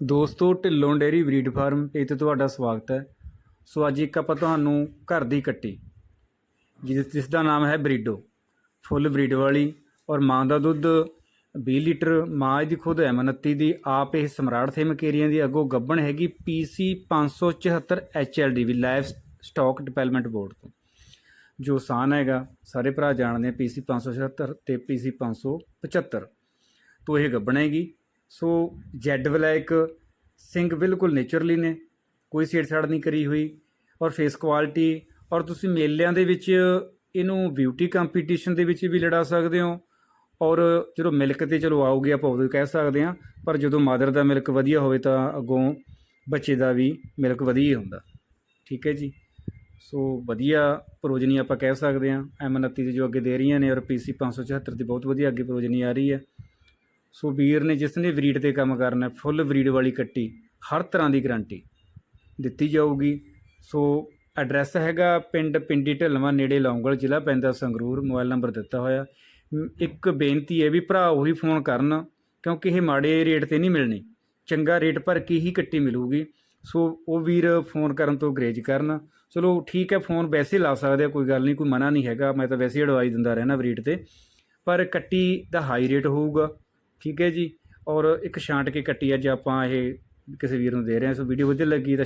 ਦੋਸਤੋ, Dhillon dairy breed farm, ਇਹ ਤੇ ਤੁਹਾਡਾ ਸਵਾਗਤ ਹੈ। ਸੋ ਅੱਜ ਇੱਕ ਆਪਾਂ ਤੁਹਾਨੂੰ ਘਰ ਦੀ ਕੱਟੀ, ਜਿਸ ਜਿਸ ਦਾ ਨਾਮ ਹੈ ਬਰੀਡੋ। ਫੁੱਲ ਬਰੀਡ ਵਾਲੀ ਔਰ ਮਾਂ ਦਾ ਦੁੱਧ 20 ਲੀਟਰ, ਮਾਂ ਦੀ ਖੁਦ ਹੈ 29 ਦੀ, ਆਪ ਇਹ ਸਮਰਾਟ ਥੇ ਮਕੇਰੀਆਂ ਦੀ ਅੱਗੋਂ ਗੱਬਣ ਹੈਗੀ PC 574 HLD ਵੀ, ਲਾਈਫ ਸਟਾਕ ਡਿਵੈਲਪਮੈਂਟ ਬੋਰਡ ਤੋਂ। ਜੋ ਸਾਨ ਹੈਗਾ, ਸਾਰੇ ਭਰਾ ਜਾਣਦੇ ਆ PC 576 ਤੇ PC 575 ਤੋਂ ਇਹ ਗੱਬਣੇਗੀ ਸੋ ਜੈਡ ਬਲੈਕ ਸਿੰਘ ਬਿਲਕੁਲ ਨੇਚਰਲੀ ਨੇ, ਕੋਈ ਛੇੜਛਾੜ ਨਹੀਂ ਕਰੀ ਹੋਈ ਔਰ ਫੇਸ ਕੁਆਲਿਟੀ ਔਰ ਤੁਸੀਂ ਮੇਲਿਆਂ ਦੇ ਵਿੱਚ ਇਹਨੂੰ ਬਿਊਟੀ ਕੰਪੀਟੀਸ਼ਨ ਦੇ ਵਿੱਚ ਵੀ ਲੜਾ ਸਕਦੇ ਹੋ ਔਰ ਜਦੋਂ ਮਿਲਕ ਤੇ ਚਲੋ ਆਉਗੇ ਆਪਾਂ ਉਦੋਂ ਕਹਿ ਸਕਦੇ ਹਾਂ, ਪਰ ਜਦੋਂ ਮਾਦਰ ਦਾ ਮਿਲਕ ਵਧੀਆ ਹੋਵੇ ਤਾਂ ਅੱਗੋਂ ਬੱਚੇ ਦਾ ਵੀ ਮਿਲਕ ਵਧੀਆ ਹੀ ਹੁੰਦਾ। ਠੀਕ ਹੈ ਜੀ? ਸੋ ਵਧੀਆ ਪ੍ਰੋਜਨੀ ਆਪਾਂ ਕਹਿ ਸਕਦੇ ਹਾਂ ਐਮ 29 ਦੀ ਜੋ ਅੱਗੇ ਦੇ ਰਹੀਆਂ ਨੇ ਔਰ ਪੀਸੀ 574 ਦੀ ਬਹੁਤ ਵਧੀਆ ਅੱਗੇ ਪ੍ਰੋਜਨੀ ਆ ਰਹੀ ਹੈ। ਸੋ ਵੀਰ ਨੇ ਜਿਸ ਨੇ ਬਰੀਡ ਤੇ ਕੰਮ ਕਰਨਾ, ਫੁੱਲ ਵਰੀਡ ਵਾਲੀ ਕੱਟੀ, ਹਰ ਤਰ੍ਹਾਂ ਦੀ ਗਰੰਟੀ ਦਿੱਤੀ ਜਾਊਗੀ। ਸੋ ਐਡਰੈਸ ਹੈਗਾ ਪਿੰਡ ਪਿੰਡੀ ਢਲਵਾ, ਨੇੜੇ ਲੌਂਗਲ ਜ਼ਿਲ੍ਹਾ ਪੈਂਦਾ ਸੰਗਰੂਰ, ਮੋਬਾਈਲ ਨੰਬਰ ਦਿੱਤਾ ਹੋਇਆ। ਇੱਕ ਬੇਨਤੀ ਹੈ ਵੀ ਭਰਾ ਉਹੀ ਫੋਨ ਕਰਨ, ਕਿਉਂਕਿ ਇਹ ਮਾੜੇ ਰੇਟ ਤੇ ਨਹੀਂ ਮਿਲਣੀ। ਚੰਗਾ ਰੇਟ ਭਰ ਕੇ ਹੀ ਕੱਟੀ ਮਿਲੂਗੀ। ਸੋ ਉਹ ਵੀਰ ਫੋਨ ਕਰਨ ਤੋਂ ਗਰੇਜ ਕਰਨ। ਚਲੋ ਠੀਕ ਹੈ, ਫੋਨ ਵੈਸੇ ਲਾ ਸਕਦੇ ਆ, ਕੋਈ ਗੱਲ ਨਹੀਂ, ਕੋਈ ਮਨਾ ਨਹੀਂ ਹੈਗਾ। ਮੈਂ ਤਾਂ ਵੈਸੇ ਐਡਵਾਈਸ ਦਿੰਦਾ ਰਹਿਣਾ ਬਰੀਡ ਤੇ। ਪਰ ਕੱਟੀ ਦਾ ਹਾਈ ਰੇਟ ਹੋਊਗਾ। ਠੀਕ ਹੈ ਜੀ। ਔਰ ਇੱਕ ਛਾਂਟ ਕੇ ਕੱਟੀ ਅੱਜ ਆਪਾਂ ਇਹ ਕਿਸੇ ਵੀਰ ਨੂੰ ਦੇ ਰਹੇ ਹਾਂ। ਸੋ ਵੀਡੀਓ ਵਧੀਆ ਲੱਗੀ ਤਾਂ